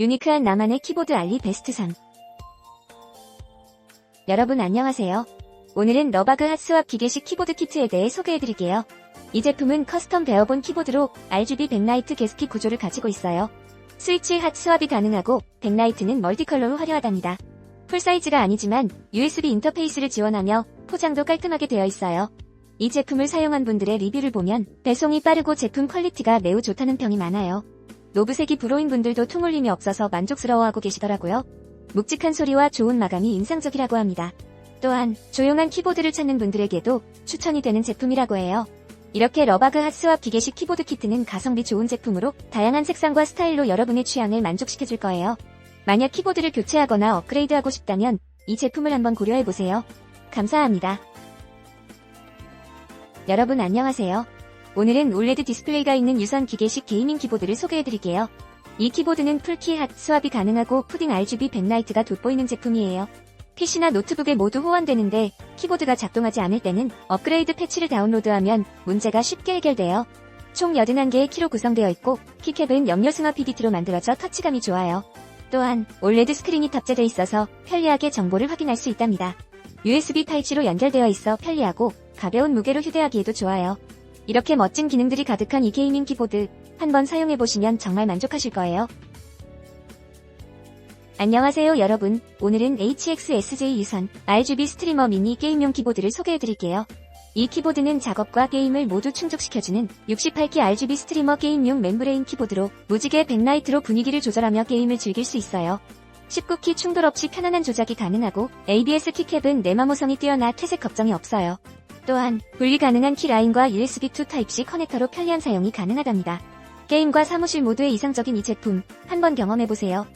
유니크한 나만의 키보드 알리 베스트 3 여러분 안녕하세요. 오늘은 러바그 핫스왑 기계식 키보드 키트에 대해 소개해드릴게요. 이 제품은 커스텀 베어본 키보드로 RGB 백라이트 게스킷 구조를 가지고 있어요. 스위치 핫스왑이 가능하고 백라이트는 멀티컬러로 화려하답니다. 풀사이즈가 아니지만 USB 인터페이스를 지원하며 포장도 깔끔하게 되어 있어요. 이 제품을 사용한 분들의 리뷰를 보면 배송이 빠르고 제품 퀄리티가 매우 좋다는 평이 많아요. 노브색이 불호인 분들도 통울림이 없어서 만족스러워하고 계시더라고요. 묵직한 소리와 좋은 마감이 인상적이라고 합니다. 또한 조용한 키보드를 찾는 분들에게도 추천이 되는 제품이라고 해요. 이렇게 러바그 핫스왑 기계식 키보드 키트는 가성비 좋은 제품으로 다양한 색상과 스타일로 여러분의 취향을 만족시켜줄 거예요. 만약 키보드를 교체하거나 업그레이드하고 싶다면 이 제품을 한번 고려해보세요. 감사합니다. 여러분 안녕하세요. 오늘은 올레드 디스플레이가 있는 유선 기계식 게이밍 키보드를 소개해드릴게요. 이 키보드는 풀키 핫 스왑이 가능하고 푸딩 RGB 백라이트가 돋보이는 제품이에요. PC나 노트북에 모두 호환되는데 키보드가 작동하지 않을 때는 업그레이드 패치를 다운로드하면 문제가 쉽게 해결돼요. 총 81개의 키로 구성되어 있고 키캡은 염료 승화 PDT로 만들어져 터치감이 좋아요. 또한 올레드 스크린이 탑재돼 있어서 편리하게 정보를 확인할 수 있답니다. USB 타입C로 연결되어 있어 편리하고 가벼운 무게로 휴대하기에도 좋아요. 이렇게 멋진 기능들이 가득한 이 게이밍 키보드 한번 사용해보시면 정말 만족하실 거예요. 안녕하세요 여러분. 오늘은 HXSJ 유선 RGB 스트리머 미니 게임용 키보드를 소개해드릴게요. 이 키보드는 작업과 게임을 모두 충족시켜주는 68키 RGB 스트리머 게임용 멤브레인 키보드로 무지개 백라이트로 분위기를 조절하며 게임을 즐길 수 있어요. 19키 충돌 없이 편안한 조작이 가능하고 ABS 키캡은 내마모성이 뛰어나 퇴색 걱정이 없어요. 또한 분리 가능한 키 라인과 USB2 타입C 커넥터로 편리한 사용이 가능하답니다. 게임과 사무실 모두에 이상적인 이 제품 한번 경험해보세요.